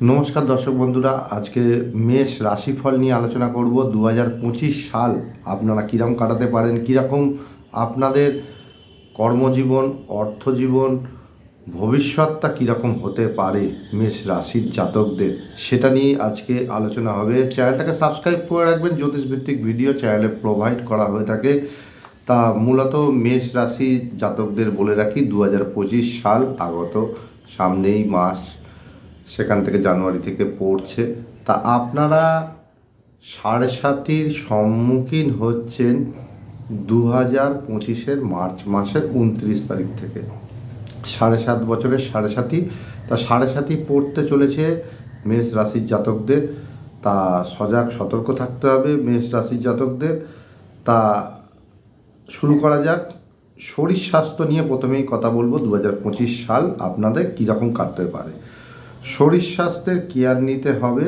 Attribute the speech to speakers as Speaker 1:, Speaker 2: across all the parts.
Speaker 1: নমস্কার দর্শক বন্ধুরা, আজকে মেষ রাশিফল নিয়ে আলোচনা করব। দু হাজার পঁচিশ সাল, আপনারা কীরকম কাটাতে পারেন, কীরকম আপনাদের কর্মজীবন, অর্থজীবন, ভবিষ্যৎটা কীরকম হতে পারে মেষ রাশির জাতকদের, সেটা নিয়ে আজকে আলোচনা হবে। চ্যানেলটাকে সাবস্ক্রাইব করে রাখবেন, জ্যোতিষভিত্তিক ভিডিও চ্যানেলে প্রোভাইড করা হয়ে থাকে। তা মূলত মেষ রাশি জাতকদের বলে রাখি দু হাজার পঁচিশ সাল আগত, সামনেই মাস। সেখান থেকে জানুয়ারি থেকে পড়ছে। তা আপনারা সাড়ে সাতির সম্মুখীন হচ্ছেন দু হাজার পঁচিশের মার্চ মাসের উনত্রিশ তারিখ থেকে। সাড়ে সাত বছরের সাড়ে সাতি। তা সাড়ে সাতি পড়তে চলেছে মেষ রাশির জাতকদের। তা সজাগ, সতর্ক থাকতে হবে মেষ রাশির জাতকদের। তা শুরু করা যাক। শরীর স্বাস্থ্য নিয়ে প্রথমেই কথা বলব। দু হাজার পঁচিশ সাল আপনাদের কীরকম কাটতে পারে। শরীর স্বাস্থ্যের কেয়ার নিতে হবে।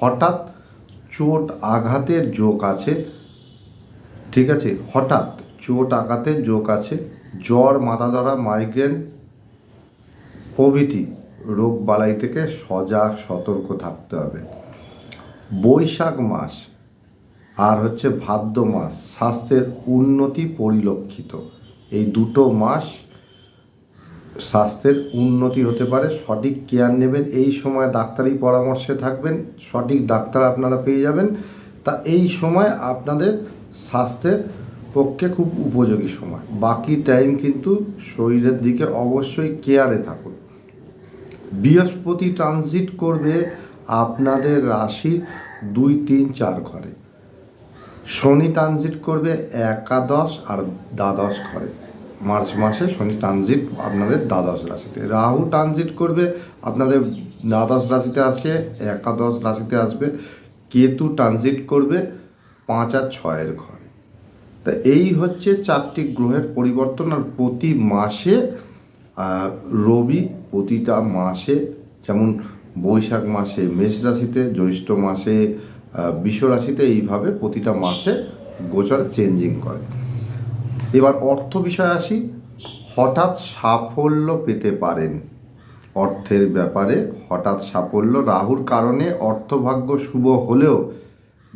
Speaker 1: হঠাৎ চোট আঘাতের যোগ আছে। ঠিক আছে? হঠাৎ চোট আঘাতের যোগ আছে। জ্বর মাথা ধরা মাইগ্রেন প্রভৃতি রোগ বালাই থেকে সজাগ, সতর্ক থাকতে হবে। বৈশাখ মাস আর হচ্ছে ভাদ্র মাস স্বাস্থ্যের উন্নতি পরিলক্ষিত। এই দুটো মাস স্বাস্থ্যের উন্নতি হতে পারে, সঠিক কেয়ার নেবেন, এই সময় ডাক্তারি পরামর্শে থাকবেন, সঠিক ডাক্তার আপনারা পেয়ে যাবেন। তা এই সময় আপনাদের স্বাস্থ্যের পক্ষে খুব উপযোগী সময়। বাকি টাইম কিন্তু শরীরের দিকে অবশ্যই কেয়ারে থাকুন। বৃহস্পতি ট্রানজিট করবে আপনাদের রাশি দুই, তিন, চার ঘরে। শনি ট্রানজিট করবে একাদশ আর দ্বাদশ ঘরে। মার্চ মাসে শনি ট্রানজিট আপনাদের দ্বাদশ রাশিতে। রাহু ট্রানজিট করবে, আপনাদের দ্বাদশ রাশিতে আসে, একাদশ রাশিতে আসবে, কেতু ট্রানজিট করবে পাঁচ আর ছয়ের ঘরে। তা এই হচ্ছে চারটি গ্রহের পরিবর্তন আর প্রতি মাসে রবি প্রতিটা মাসে, যেমন বৈশাখ মাসে মেষ রাশিতে, জ্যৈষ্ঠ মাসে বৃষ রাশিতে এইভাবে প্রতিটা মাসে গোচর চেঞ্জিং করে। এবার অর্থ বিষয়ে আসি। হঠাৎ সাফল্য পেতে পারেন। অর্থের ব্যাপারে হঠাৎ সাফল্য, রাহুর কারণে অর্থভাগ্য শুভ হলেও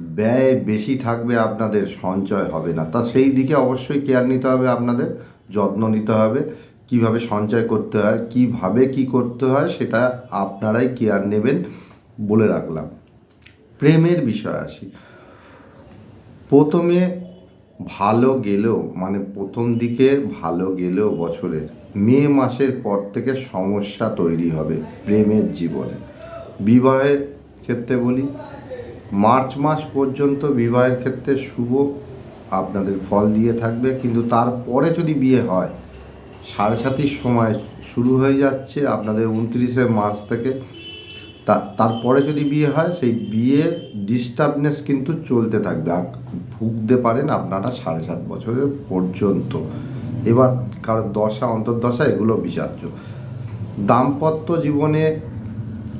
Speaker 1: ব্যয় বেশি থাকবে আপনাদের, সঞ্চয় হবে না। তা সেই দিকে অবশ্যই কেয়ার নিতে হবে আপনাদের, যত্ন নিতে হবে। কীভাবে সঞ্চয় করতে হয়, কীভাবে কি করতে হয়, সেটা আপনারাই কেয়ার নেবেন বলে রাখলাম। প্রেমের বিষয় আসি। প্রথমে ভালো গেলেও মানে প্রথম দিকে ভালো গেলেও বছরের, মে মাসের পর থেকে সমস্যা তৈরি হবে প্রেমের জীবনে। বিবাহের ক্ষেত্রে বলি, মার্চ মাস পর্যন্ত বিবাহের ক্ষেত্রে শুভ আপনাদের ফল দিয়ে থাকবে, কিন্তু তারপরে যদি বিয়ে হয়, সাড়ে সাতির সময় শুরু হয়ে যাচ্ছে আপনাদের উনত্রিশে মার্চ থেকে তারপরে যদি বিয়ে হয়, সেই বিয়ের ডিস্টার্বনেস কিন্তু চলতে থাকবে। ভুগতে পারেন আপনারা সাড়ে সাত বছরের পর্যন্ত। এবার কারও দশা, অন্তর্দশা, এগুলো বিচার্য। দাম্পত্য জীবনে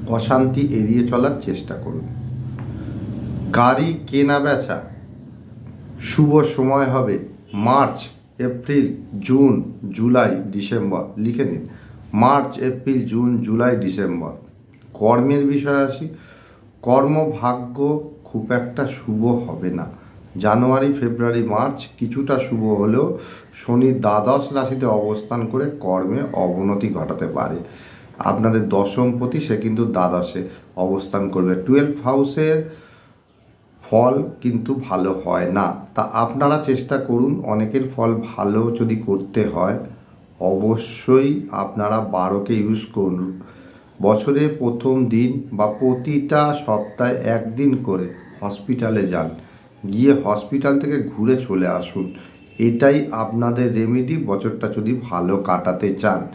Speaker 1: অশান্তি এড়িয়ে চলার চেষ্টা করুন। গাড়ি কেনা বেচা, শুভ সময় হবে। March, April, June, July, December, লিখে নিন। March, April, June, July, December. কর্মের বিষয়ে আসি, কর্মভাগ্য খুব একটা শুভ হবে না। জানুয়ারি, ফেব্রুয়ারি, মার্চ কিছুটা শুভ হলেও শনি দ্বাদশ রাশিতে অবস্থান করে কর্মে অবনতি ঘটাতে পারে। আপনাদের দশমপতি সে কিন্তু দ্বাদশে অবস্থান করবে। টুয়েলভ হাউসের ফল কিন্তু ভালো হয় না। তা আপনারা চেষ্টা করুন, অনেকের ফল ভালো যদি করতে হয়, অবশ্যই আপনারা বারোকে ইউজ করুন। বছরে প্রথম দিন বা প্রতিটা সপ্তাহে একদিন করে হসপিটালে যান। গিয়ে হসপিটাল থেকে ঘুরে চলে আসুন। এটাই আপনাদের রেমেডি বছরটা যদি ভালো কাটাতে চান।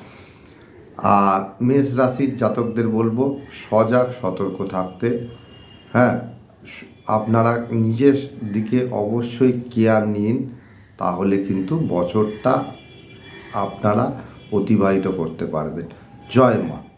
Speaker 1: আর মেষ রাশির জাতকদের বলব, সজাগ, সতর্ক থাকতে। হ্যাঁ আপনারা নিজের দিকে অবশ্যই কেয়ার নিন। তাহলে কিন্তু বছরটা আপনারা অতিবাহিত করতে পারবেন। জয় মা।